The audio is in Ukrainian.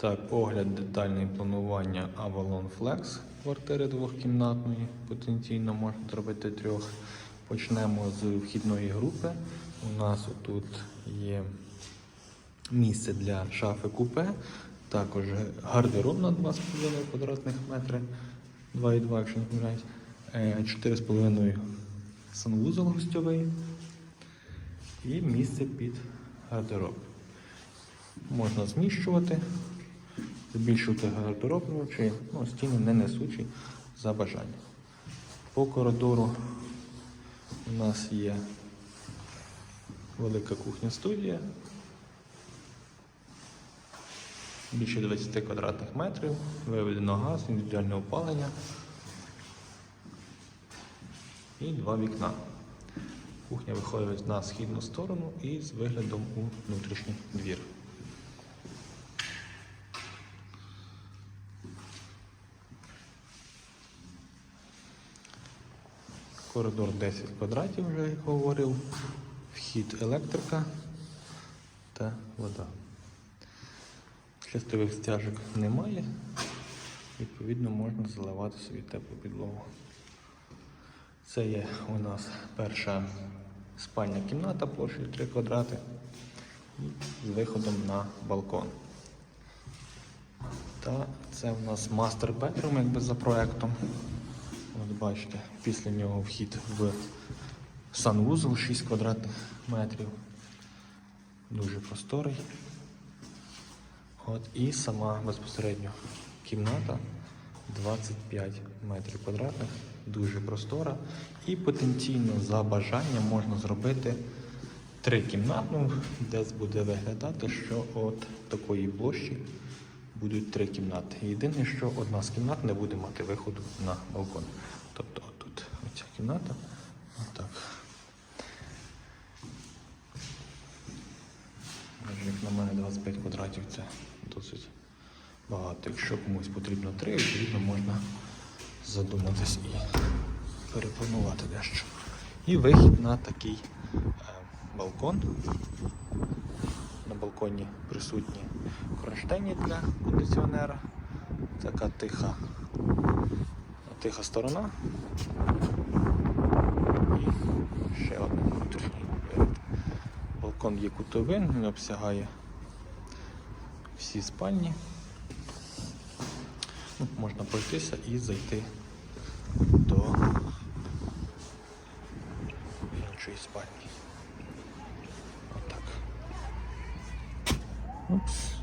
Так, огляд детальний планування Avalon Flex квартири двохкімнатної. Потенційно можна зробити трьох. Почнемо з вхідної групи. У нас тут є місце для шафи купе, також гардероб на 2,5 квадратних метри, 2,2, якщо не помиляюсь, Е, 4,5 санвузол гостьовий і місце під гардероб. Можна зміщувати, збільшувати гардероб ну, стіни не несучі за бажанням. По коридору у нас є велика кухня-студія. Більше 20 квадратних метрів, виведено газ, індивідуальне опалення і два вікна. Кухня виходить на східну сторону і з виглядом у внутрішній двір. Коридор 10 квадратів, вже як говорив. Вхід електрика та вода. Чистових стяжок немає. Відповідно, можна заливати собі теплу підлогу. Це є у нас перша спальня кімната площею 3 квадрати і з виходом на балкон. Та це у нас мастер бедрум, якби за проектом. Бачите, після нього вхід в санвузол 6 квадратних метрів. Дуже просторий. От і сама безпосередньо кімната 25 метрів квадратних, дуже простора. І потенційно за бажанням можна зробити трикімнатну, десь буде виглядати, що от такої площі будуть три кімнати. Єдине, що одна з кімнат не буде мати виходу на балкон. Кімната. Отак. Як на мене 25 квадратів це досить багато. Якщо комусь потрібно 3, відповідно можна задуматись і перепланувати дещо. І вихід на такий е, балкон. На балконі присутні кронштейні для кондиціонера. Така тиха, тиха сторона. І ще один внутрішній. Балкон є кутовин, він обсягає всі спальні. Ну, Можна пройтися і зайти до іншої спальні. Отак. Упс.